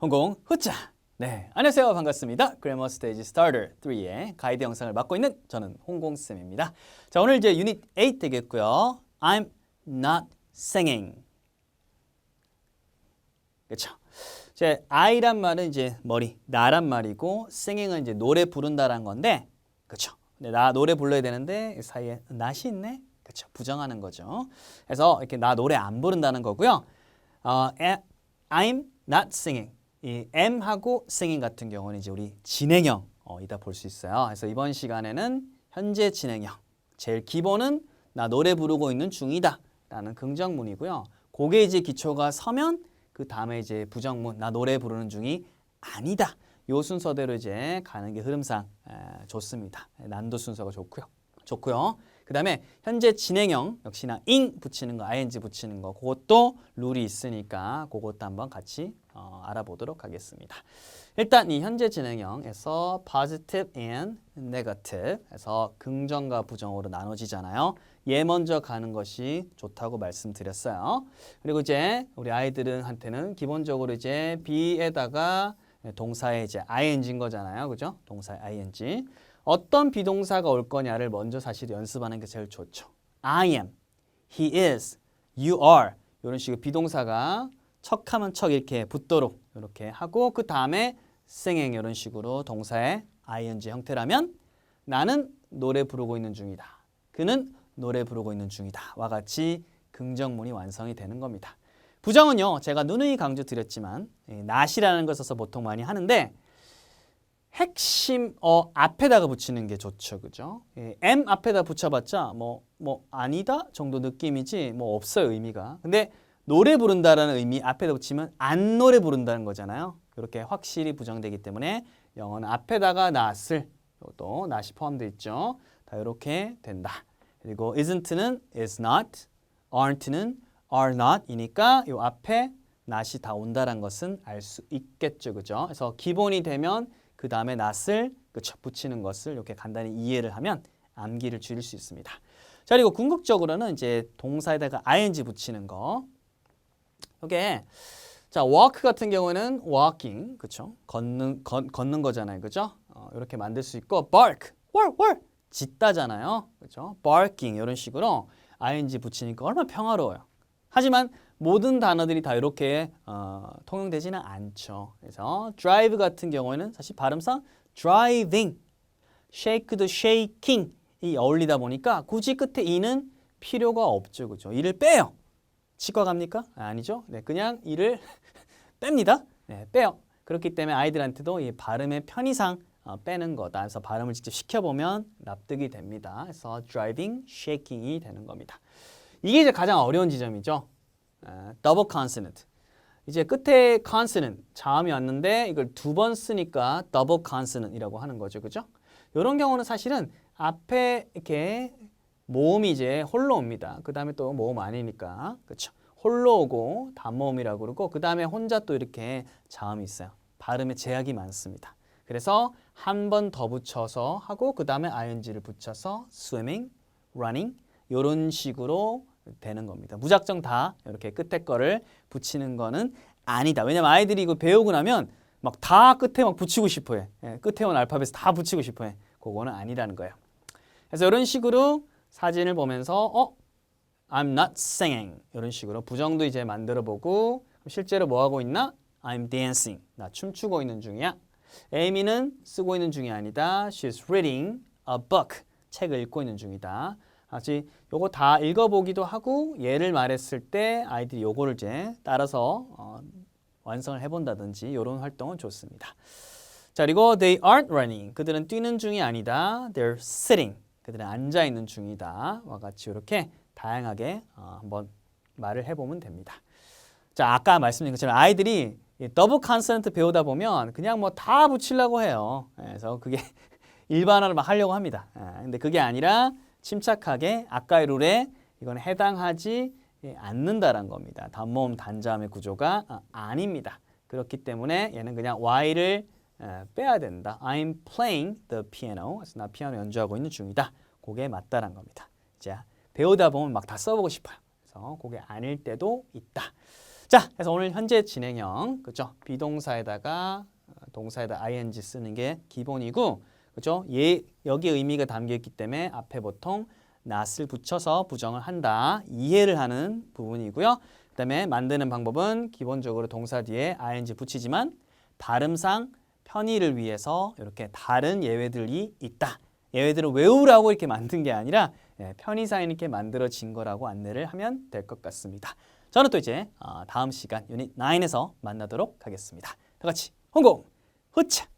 홍공 후짜. 네, 안녕하세요. 반갑습니다. Grammar Stage Starter 3의 가이드 영상을 맡고 있는 저는 홍공쌤입니다. 자, 오늘 이제 유닛 8 되겠고요. I'm not singing. 그렇죠? 이제 I란 말은 이제 머리, 나란 말이고 singing은 이제 노래 부른다란 건데 그렇죠? 근데 나 노래 불러야 되는데 이 사이에 not이 있네. 그렇죠? 부정하는 거죠. 그래서 이렇게 나 노래 안 부른다는 거고요. 어, 에- I'm not singing. 이 am하고 singing 같은 경우는 이제 우리 진행형 어, 이다 볼수 있어요. 그래서 이번 시간에는 현재 진행형. 제일 기본은 나 노래 부르고 있는 중이다 라는 긍정문이고요. 그게 이제 기초가 서면 그 다음에 이제 부정문 나 노래 부르는 중이 아니다. 요 순서대로 이제 가는 게 흐름상 에, 좋습니다. 난도 순서가 좋고요. 좋고요. 그 다음에 현재 진행형 역시나 ing 붙이는 거, ing 붙이는 거 그것도 룰이 있으니까 그것도 한번 같이 어, 알아보도록 하겠습니다. 일단 이 현재 진행형에서 positive and negative 해서 긍정과 부정으로 나눠지잖아요. 얘 먼저 가는 것이 좋다고 말씀드렸어요. 그리고 이제 우리 아이들은 한테는 기본적으로 이제 be에다가 동사에 이제 ing인 거잖아요. 그죠? 동사에 ing. 어떤 비동사가 올 거냐를 먼저 사실 연습하는 게 제일 좋죠. I am, he is, you are 이런 식의 비동사가 척하면 척 이렇게 붙도록 이렇게 하고 그 다음에 singing 이런 식으로 동사의 ing 형태라면 나는 노래 부르고 있는 중이다. 그는 노래 부르고 있는 중이다. 와 같이 긍정문이 완성이 되는 겁니다. 부정은요, 제가 누누이 강조드렸지만 예, not이라는 걸 써서 보통 많이 하는데 핵심 어 앞에다가 붙이는 게 좋죠, 그죠? 예, m 앞에다 붙여봤자 뭐뭐 아니다 정도 느낌이지 뭐 없어요 의미가. 근데 노래 부른다라는 의미 앞에다 붙이면 안 노래 부른다는 거잖아요. 그렇게 확실히 부정되기 때문에 영어는 앞에다가 not을 또 not이 포함되어 있죠. 다 이렇게 된다. 그리고 isn't는 is not, aren't는 are not이니까 이 앞에 not이 다 온다는 것은 알 수 있겠죠, 그죠? 그래서 기본이 되면 그 다음에 not을 그쵸 붙이는 것을 이렇게 간단히 이해를 하면 암기를 줄일 수 있습니다. 자 그리고 궁극적으로는 이제 동사에다가 ing 붙이는 거. 이게 자 walk 같은 경우는 walking 그쵸 걷는 걷, 걷는 거잖아요, 그죠? 어, 이렇게 만들 수 있고 bark, war, war 짖다잖아요, 그죠? barking 이런 식으로 ing 붙이니까 얼마나 평화로워요. 하지만 모든 단어들이 다 이렇게 어, 통용되지는 않죠. 그래서 drive 같은 경우에는 사실 발음상 driving, shake도 shaking 이 어울리다 보니까 굳이 끝에 이는 필요가 없죠, 그죠? 이를 빼요. 치과 갑니까? 아니죠. 네, 그냥 이를 뺍니다. 네, 빼요. 그렇기 때문에 아이들한테도 이 발음의 편의상 어, 빼는 거다. 그래서 발음을 직접 시켜보면 납득이 됩니다. 그래서 driving, shaking이 되는 겁니다. 이게 이제 가장 어려운 지점이죠. 아, double consonant. 이제 끝에 consonant 자음이 왔는데 이걸 두 번 쓰니까 double consonant이라고 하는 거죠, 그죠? 이런 경우는 사실은 앞에 이렇게 모음이 이제 홀로 옵니다. 그 다음에 또 모음 아니니까, 그렇죠? 홀로 오고 단모음이라고 그러고 그 다음에 혼자 또 이렇게 자음이 있어요. 발음에 제약이 많습니다. 그래서 한 번 더 붙여서 하고 그 다음에 ing를 붙여서 swimming, running 이런 식으로 되는 겁니다. 무작정 다 이렇게 끝에 거를 붙이는 거는 아니다. 왜냐면 아이들이 이거 배우고 나면 막 다 끝에 막 붙이고 싶어 해. 예, 끝에 온 알파벳 다 붙이고 싶어 해. 그거는 아니라는 거예요. 그래서 이런 식으로 사진을 보면서 어, I'm not singing 이런 식으로 부정도 이제 만들어 보고 실제로 뭐 하고 있나? I'm dancing. 나 춤추고 있는 중이야. 에이미는 쓰고 있는 중이 아니다. She's reading a book. 책을 읽고 있는 중이다. 아직 요거 다 읽어보기도 하고 예를 말했을 때 아이들이 요거를 이제 따라서 어, 완성을 해본다든지 이런 활동은 좋습니다. 자 그리고 they aren't running. 그들은 뛰는 중이 아니다. They're sitting. 그들은 앉아 있는 중이다. 와 같이 이렇게 다양하게 어, 한번 말을 해보면 됩니다. 자 아까 말씀드린 것처럼 아이들이 이 더블 컨센트 배우다 보면 그냥 뭐 다 붙이려고 해요. 예, 그래서 그게 일반어를 막 하려고 합니다. 예, 근데 그게 아니라 침착하게 아까의 룰에 이건 해당하지 않는다란 겁니다. 단모음 단자음의 구조가 아, 아닙니다. 그렇기 때문에 얘는 그냥 y를 에, 빼야 된다. I'm playing the piano. 나 피아노 연주하고 있는 중이다. 그게 맞다란 겁니다. 자 배우다 보면 막 다 써보고 싶어요. 그래서 그게 아닐 때도 있다. 자, 그래서 오늘 현재 진행형, 그죠? 비동사에다가 어, 동사에다 ing 쓰는 게 기본이고, 그죠? 예, 여기 의미가 담겨 있기 때문에 앞에 보통 not을 붙여서 부정을 한다. 이해를 하는 부분이고요. 그다음에 만드는 방법은 기본적으로 동사 뒤에 ing 붙이지만 발음상 편의를 위해서 이렇게 다른 예외들이 있다. 예외들을 외우라고 이렇게 만든 게 아니라 예, 편의상 이렇게 만들어진 거라고 안내를 하면 될 것 같습니다. 저는 또 이제 어, 다음 시간 유닛 9에서 만나도록 하겠습니다. 다 같이 홍콩 후차!